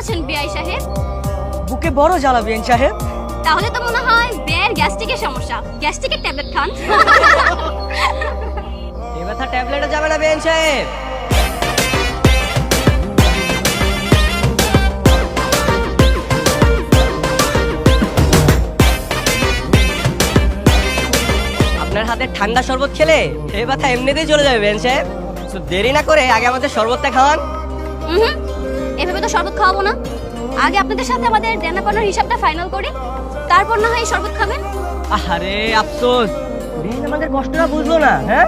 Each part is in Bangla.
আছেন বিআই সাহেব? বুকে বড় জ্বালা বিয়ান সাহেব। তাহলে তো মনে হয় বেয়ের গ্যাস্ট্রিকের সমস্যা। গ্যাস্ট্রিকের ট্যাবলেট খান। এ ব্যথা ট্যাবলেটে যাবে না বিয়ান সাহেব। আপনার হাতে ঠান্ডা শরবত খেলে এই ব্যথা এমনিতেই চলে যাবে বিয়ান সাহেব। দেরি না করে আগে আমাদের শরবতটা খাওয়ান। হুম। এভাবে তো শরবত খাওয়াবো না। আগে আপনাদের সাথে আমাদের দেনা পাওনার হিসাবটা ফাইনাল করি। তারপর না হয় শরবত খাবেন। আরে আফসোস। বেন আমাদের কষ্টটা বুঝলো না হ্যাঁ?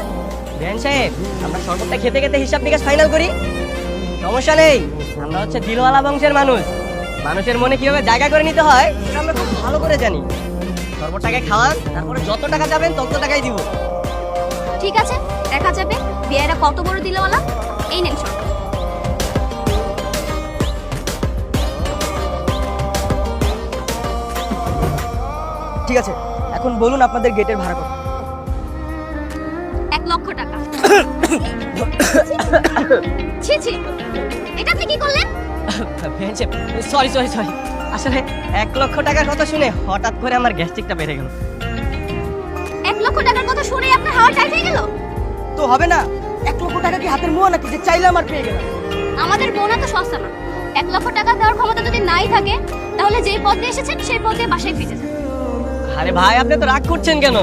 বেন সাহেব আমরা শরবতটা খেতে খেতে হিসাব নিকাশ ফাইনাল করি। সমস্যা নেই আমরা হচ্ছে দিলওয়ালা বংশের মানুষ। মানুষের মনে কীভাবে জায়গা করে নিতে হয় সেটা আমরা খুব ভালো করে জানি। শরবতটাকে খাওয়ান তারপরে যত টাকা যাবেন তত টাকাই দিব। ঠিক আছে দেখা যাবে। বিয়েরা কত বড় দিলওয়ালা? এই নেন শরবত। ঠিক আছে এখন বলুন আপনাদের গেটের ভাড়া কত? এক লক্ষ টাকা। ছি ছি এটা আপনি কি করলেন? Sorry sorry sorry. আসলে এক লক্ষ টাকার কথা শুনে হঠাৎ করে আমার গ্যাস্ট্রিকটা বেড়ে গেল। এক লক্ষ টাকার কথা শুনে আপনার হাওয়া টাইট হয়ে গেল? তো হবে না এক লক্ষ টাকা কি হাতের মোয়া নাকি? যে চাইলাম আর পেয়ে গেলাম। আমাদের বোনা তো সস্তা না। এক লক্ষ টাকা দেওয়ার ক্ষমতা যদি নাই থাকে তাহলে যেই পথে এসেছেন সেই পথে বাসায় ফিরে যান। আরে ভাই আপনি তো রাগ করছেন কেন?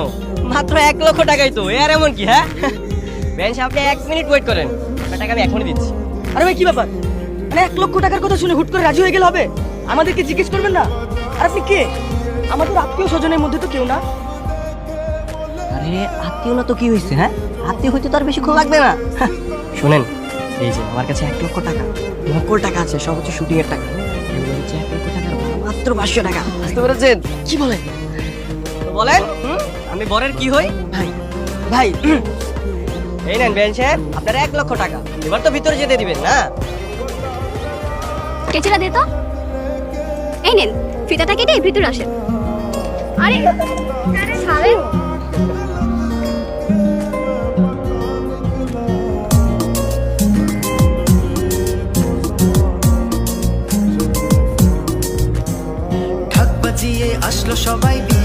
মাত্র এক লক্ষ টাকাই তো এ আর এমন কি হ্যাঁ? বেঞ্চ আপনি এক মিনিট ওয়েট করেন। টাকা আমি এখনই দিচ্ছি। আরে ভাই কি ব্যাপার? মানে এক লক্ষ টাকার কথা শুনে হুট করে রাজি হয়ে গেলে হবে? আমাদেরকে জিজ্ঞেস করবেন না? আর আপনি কে? আমাদের আত্মীয় স্বজনের মধ্যে তো কেউ না। আরে আত্মীয় না তো কি হয়েছে হ্যাঁ? আত্মীয় হইতে তো আর বেশিক্ষণ লাগবে না। শুনেন এই যে আমার কাছে এক লক্ষ টাকা নকল টাকা আছে সব হচ্ছে শুটিং এর টাকা। এগুলো হচ্ছে এক লক্ষ টাকার মাত্র পাঁচশো টাকা। বুঝতে পেরেছেন? কি বলেন? বলেন। আমি বরের কি হই? ভাই ভাই। এই নেন বেঞ্চ আপনার এক লক্ষ টাকা। এবার তো ভিতরে যেতে দিবেন না? কেচিটা দে তো। এই নেন ফিতাটা কেটে ভিতরে আসেন। আরে ছাড়েন আসলো সবাই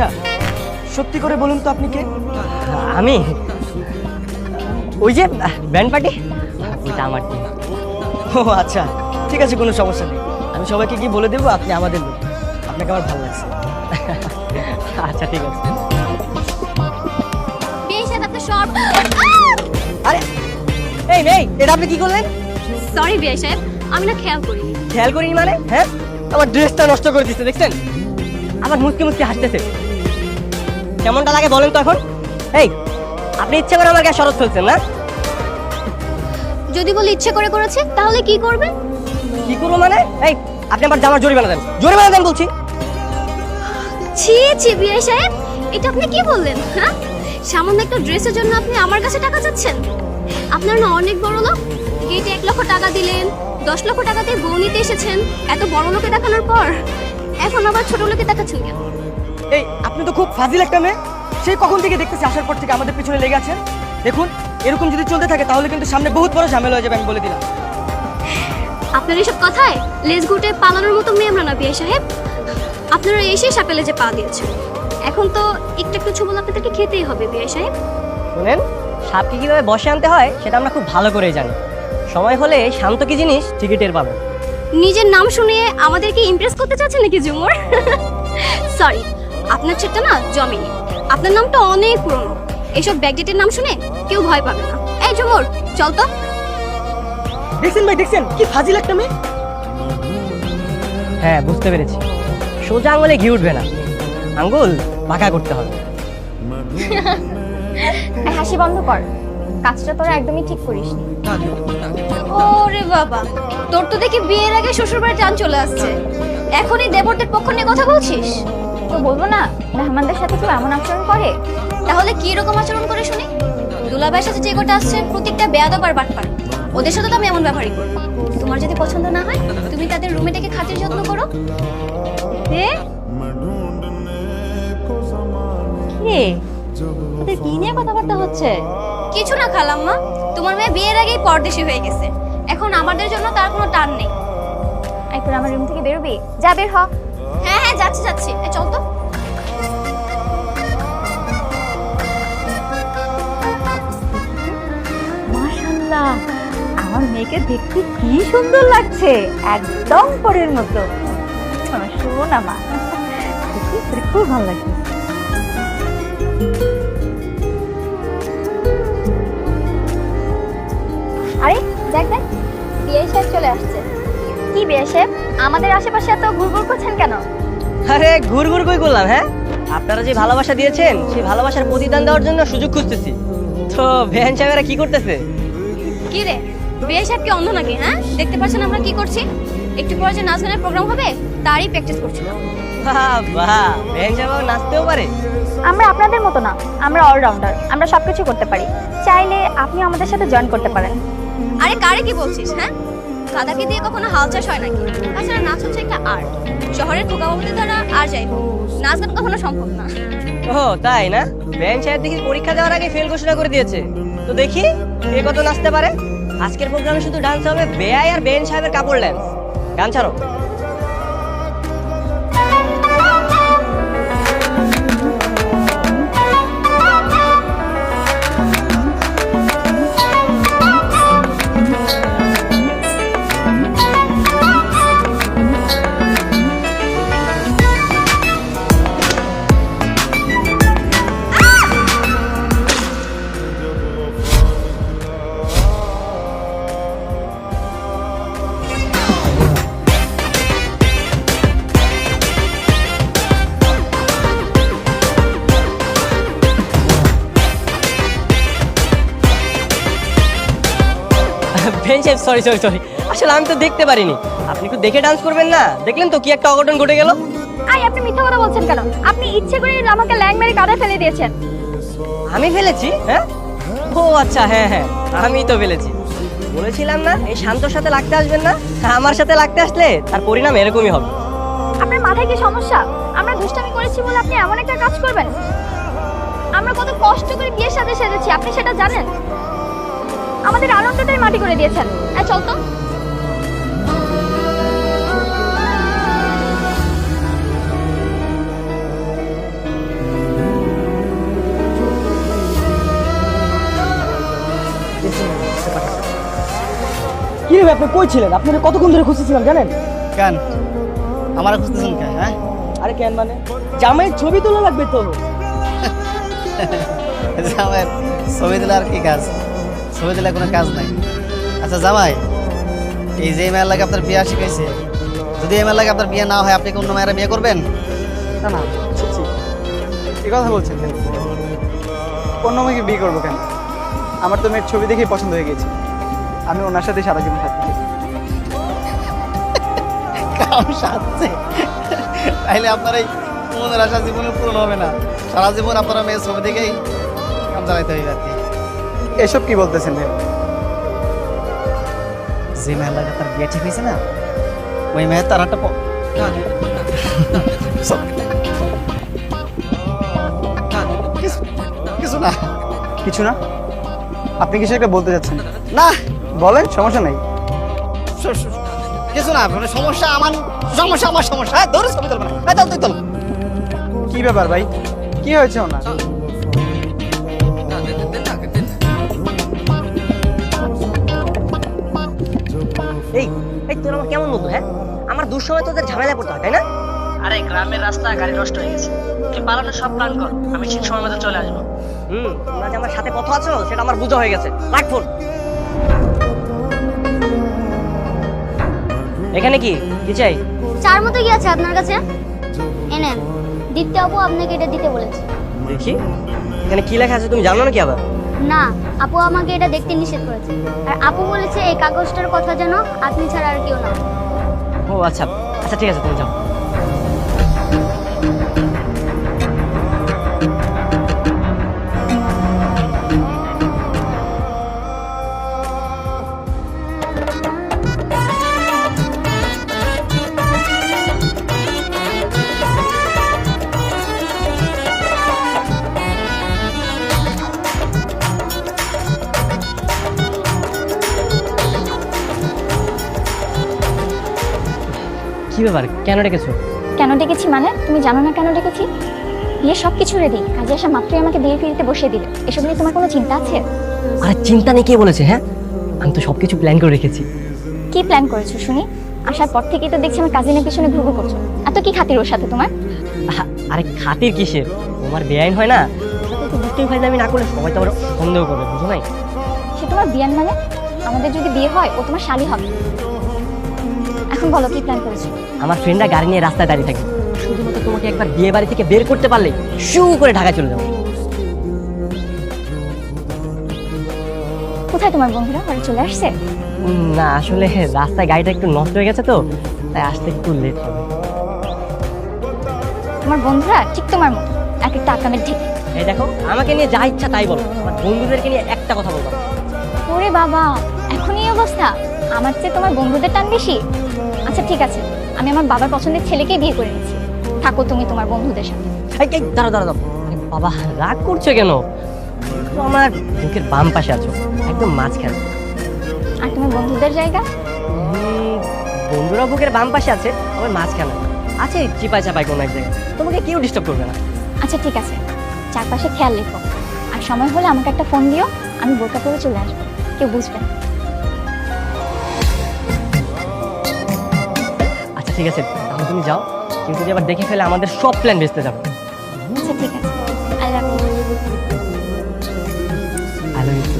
আচ্ছা সত্যি করে বলুন তো আপনি কে? আমি? ওই যে ব্যান্ড পার্টি? ওইটা আমার team। ও আচ্ছা ঠিক আছে কোনো সমস্যা নেই। আমি সবাইকে কি বলে দেবো আপনি আমাদের লোক। আপনাকে আমার ভালো লাগছে। আচ্ছা ঠিক আছে। আরে এই মেই এটা আপনি কি করলেন? সরি বিয়ে সাহেব আমি না খেয়াল করি খেয়াল করিনি মানে? হ্যাঁ? আমার ড্রেসটা নষ্ট করে দিচ্ছে দেখছেন? আমার মুসকে মুসকে হাসতেছে। কেমনটা লাগে বলেন তো এখন? এই আপনি ইচ্ছে করে আমার গায়ে শরৎ ফেলছেন না? যদি বলে ইচ্ছে করে করেছে তাহলে কি করবেন কি করব মানে? এই আপনি আমার জামার জরিমানা দেন। জরিমানা দেন বলছি। ছি ছি বিয়ে সাহেব এটা আপনি কি বললেন হ্যাঁ? সামান্য একটা ড্রেসের জন্য আপনি আমার কাছে টাকা চাচ্ছেন? আপনার না অনেক বড় লোক? গেটে এক লক্ষ টাকা দিলেন দশ লক্ষ টাকা দিয়ে বউ নিতে এসেছেন এত বড় লোকে দেখানোর পর? এখন আবার ছোট লোকে দেখাচ্ছেন কেন? এই আপনি তো খুব ফাজিল একটা মেয়ে। সেই কখন থেকে দেখতেছি আসার পর থেকে আমাদের পিছনে লেগে আছেন। দেখুন এরকম যদি চলতে থাকে তাহলে কিন্তু সামনে বহুত বড় ঝামেলা হয়ে যাবে আমি বলে দিলাম। আপনার এইসব কথায় লেজ ঘুটে পালানোর মতো মেয়ে আমরা না বিয়ে সাহেব। আপনারা এসে সাপেলে যে পা দিয়েছেন। এখন তো একটু একটু ছবল আপনাদেরকে খেতেই হবে বিয়ে সাহেব। শুনেন সাপকে কীভাবে বসে আনতে হয় সেটা আমরা খুব ভালো করেই জানি। সময় হলে শান্ত কি জিনিস ঠিকই টের পাবেন নিজের নাম শুনিয়ে আমাদেরকে ইমপ্রেস করতে চাচ্ছেন নাকি জুমর? সরি আপনার ছেলেটা না জমিনি। আপনার নামটা অনেক পুরনো। এসব ব্যাকডেটের নাম শুনে কেউ ভয় পাবে না। এই ঝুমুর চল তো। দেখছেন ভাই দেখছেন? কি ফাজিল একটা মেয়ে। হ্যাঁ বুঝতে পেরেছি। সোজা আঙুলে ঘি উঠবে না। আঙ্গুল বাঁকা করতে হবে। হাসি বন্ধ কর। কাজটা তোরা একদমই ঠিক করিসনি ওরে বাবা। তোর তো দেখি বিয়ের আগে শ্বশুর বাড়ি টান চলে আসছে। এখনই দেবরদের পক্ষ নিয়ে কথা বলছিস? তো বলব না মেহমানদের সাথে কেউ এমন আচরণ করে? তাহলে কি রকম আচরণ করে শুনি? দুলাভাইয়ের সাথে যে গোটা আসছে প্রত্যেকটা বেয়াদব আর বাটপার। ওদের সাথে তো আমি এমন ব্যবহারই করব। তোমার যদি পছন্দ না হয় তুমি তাদের রুমে ডেকে খাতির যত্ন করো। রে রে ওদের কি নিয়ে কথাবার্তা হচ্ছে? কিছু না খালাম্মা তোমার মেয়ে বিয়ের আগেই পরদেশি হয়ে গেছে। এখন আমাদের জন্য তার কোনো টান নেই। এই আমার রুম থেকে বেরোবি? যা বের হ। হ্যাঁ হ্যাঁ যাচ্ছি যাচ্ছি। চল তো। আমার মেয়েকে দেখতে কি সুন্দর লাগছে। একদম পরের মতো। আমার শোনা মা। দেখি তোর খুব ভালো লাগছে। আরে, দেখ দেখ। বিয়ে সাহেব চলে আসছে। কি সাহেব? আমাদের আশেপাশে এত ঘুরঘুর করছেন কেন? আরে ঘুর ঘুর কই করলাম হ্যাঁ? আপনারা যে ভালোবাসা দিয়েছেন সেই ভালোবাসার প্রতিদান দেওয়ার জন্য সুযোগ খুঁজতেছি। তো বেহান সাহেবেরা কি করতেছে? কি রে? বিয়ে সাহেব কি অন্ধ নাকি হ্যাঁ? দেখতে পাচ্ছেন আমরা কি করছি? একটু পরে যে নাচ গানের প্রোগ্রাম হবে তারই প্র্যাকটিস করছিলাম বাহ বাহ বেহান সাহেব নাচতেও পারে। আমরা আপনাদের মতো না আমরা অলরাউন্ডার আমরা সবকিছু করতে পারি। চাইলে আপনি আমাদের সাথে জয়েন করতে পারেন। আরে কারে কি বলছিস হ্যাঁ? কাদাকে দিয়ে কখনো হাল চাষ হয় নাকি? তাছাড়া নাচ হচ্ছে একটা আর্ট শহরের খোকা বাবুদের দ্বারা আর যাই নাচ গান কখনো সম্ভব না। ও তাই না? ব্যান সাহেব দেখি পরীক্ষা দেওয়ার আগে ফেল ঘোষণা করে দিয়েছে। তো দেখি কে কত নাচতে পারে। আজকের প্রোগ্রামে শুধু ডান্স হবে বেআই আর বেন সাহেবের কাপড় ল্যান্স গান ছাড়ো। সাহেব সরি সরি সরি আসলে আমি তো দেখতে পারিনি। আপনি একটু দেখে ডান্স করবেন না? দেখলেন তো কি একটা অঘটন ঘটে গেল? আই আপনি মিথ্যা কথা বলছেন কেন? আপনি ইচ্ছে করে আমাকে ল্যাং মেরে কাঁধে ফেলে দিয়েছেন। আমি ফেলেছি? হ্যাঁ? ও আচ্ছা হ্যাঁ হ্যাঁ। আমি তো ফেলেছি। বলেছিলাম না এই শান্তর সাথে লাগতে আসবেন না? আমার সাথে লাগতে আসলে তার পরিণাম এরকমই হবে। আপনার মাথায় কি সমস্যা? আমরা দুষ্টামি করেছি বলে আপনি এমন একটা কাজ করবেন? আমরা কত কষ্ট করে বিয়ের সাথে সেজেছি আপনি সেটা জানেন? আমাদের আনন্দটাই মাটি করে দিয়েছেন। হ্যাঁ চল তো। কি রে আপনি কই ছিলেন? আপনারা কতক্ষণ ধরে খুঁজতেছিলাম জানেন? কেন? আমার খুঁজতেছেন কেন হ্যাঁ? আরে কেন মানে? জামাইয়ের ছবি তোলা লাগবে তো। জামাই ছবি দিলে আর কি কাজ? ছবি দিলে কোনো কাজ নাই। আচ্ছা জামাই এই যে মেয়ের লাগে আপনার বিয়ে শিখাইছে যদি এই মেয়ের লাগে আপনার বিয়ে না হয় আপনি কি অন্য মেয়েরা বিয়ে করবেন? না না। এই কথা বলছেন কেন? অন্য মেয়েকে বিয়ে করব কেন? আমার তো মেয়ের ছবি দেখেই পছন্দ হয়ে গেছে। আমি ওনার সাথে সারা জীবন থাকতে চাই। কাম সাজছে তাইলে আপনার এই মনের আশা জীবনে পূরণ হবে না। সারা জীবন আপনারা মেয়ের ছবি দেখেই কাম চালাইতে আর কি। এসব কি বলতেছেন ভাই? যে মেয়ের লাগে তার বিয়ে ঠিক হয়েছে না ওই মেয়ের তার একটা কিছু- না। কিছু না? আপনি কিছু একটা বলতে যাচ্ছেন। না বলেন সমস্যা নাই। কিছু না মানে সমস্যা আমার সমস্যা আমার সমস্যা। হ্যাঁ ধরে ছবি তুলবে না। হ্যাঁ তুই তোল। কি ব্যাপার ভাই? কি হয়েছে ওনার? এই এই তোর আমার কেমন মতো হ্যাঁ? আমার দুঃসময় তোদের ঝামেলা পড়তে হয় তাই না? আরে গ্রামের রাস্তা গাড়ি নষ্ট হয়ে গেছে। তুই পালানোর সব প্ল্যান কর আমি ঠিক সময় মতো চলে আসব। হুম তোমরা যে আমার সাথে কথা আছো সেটা আমার বোঝা হয়ে গেছে। রাখ ফোন এখানে কি? কি চাই? চার মতো কি আছে আপনার কাছে? এনেন দিতে আপু আপনাকে এটা দিতে বলেছে। দেখি। এখানে কি লেখা আছে তুমি জানো নাকি আবার? না, আপু আমাকে এটা দেখতে নিষেধ করেছে। আর আপু বলেছে এই কাগজটার কথা যেন আপনি ছাড়া আর কেউ না। ও আচ্ছা। আচ্ছা ঠিক আছে, তুমি যাও। কি ব্যাপার? কেন ডেকেছো? কেন ডেকেছি মানে? তুমি জানো না কেন ডেকেছি? বিয়ে সব কিছু রেডি কাজে আসা মাত্রই আমাকে বিয়ে ফিরিতে বসিয়ে দিবে এসব নিয়ে তোমার কোনো চিন্তা আছে? আরে চিন্তা নেই কে বলেছে হ্যাঁ? আমি তো সবকিছু প্ল্যান করে রেখেছি। কি প্ল্যান করেছ শুনি? আসার পর থেকেই তো দেখছি আমার কাজিনের পিছনে ঘুরঘুর করছ। এত কি খাতির ওর সাথে তোমার? আরে খাতির কিসের? তোমার বেআইন হয় না? দুটোই ফাইলে আমি না করলে সবাই তো আবার সন্দেহ করবে বুঝো নাই? সে তোমার বিয়ান মানে? আমাদের যদি বিয়ে হয় ও তোমার শালি হবে। এখন বলো কি প্ল্যান করেছ? আমার ফ্রেন্ডরা গাড়ি নিয়ে রাস্তায় দাঁড়িয়ে থাকে। শুধুমাত্র তোমাকে একবার বিয়ে বাড়ি থেকে বের করতে পারলে শু করে ঢাকা চলে যাব। কোথায় তোমার বন্ধুরা? ঘরে চলে আসছে? না আসলে রাস্তায় গাড়িটা একটু নষ্ট হয়ে গেছে তো তাই আসতে একটু লেট হবে। তোমার বন্ধুরা ঠিক তোমার মতো এক একটা আকামের ঠিক এই দেখো আমাকে নিয়ে যা ইচ্ছা তাই বলো আমার বন্ধুদেরকে নিয়ে একটা কথা বলব। না। ওরে বাবা এখন এই অবস্থা। আমার চেয়ে তোমার বন্ধুদের টান বেশি। আচ্ছা ঠিক আছে। আমি আমার বাবার পছন্দের ছেলেকেই বিয়ে করে নিচ্ছি। থাকো তুমি তোমার বন্ধুদের সাথে। দাঁড়া দাঁড়া বাবা রাগ করছ কেন? আমার বুকের বাম পাশে আছো। একদম মাঝখানে। আর তোমার বন্ধুদের জায়গা? বন্ধুরা বুকের বাম পাশে আছে আমার মাঝখানে। আছে চিপাই চাপাই কোনো এক জায়গায়। তোমাকে কেউ ডিস্টার্ব করবে না। আচ্ছা ঠিক আছে। চারপাশে খেয়াল রেখো। আর সময় হলে আমাকে একটা ফোন দিও আমি বোরকা পরে চলে আসব। কেউ বুঝবে না। আচ্ছা ঠিক আছে তাহলে তুমি যাও। কিন্তু যদি আবার দেখে ফেলে আমাদের সব প্ল্যান ভেস্তে যাবে। আচ্ছা ঠিক আছে। I love you I love you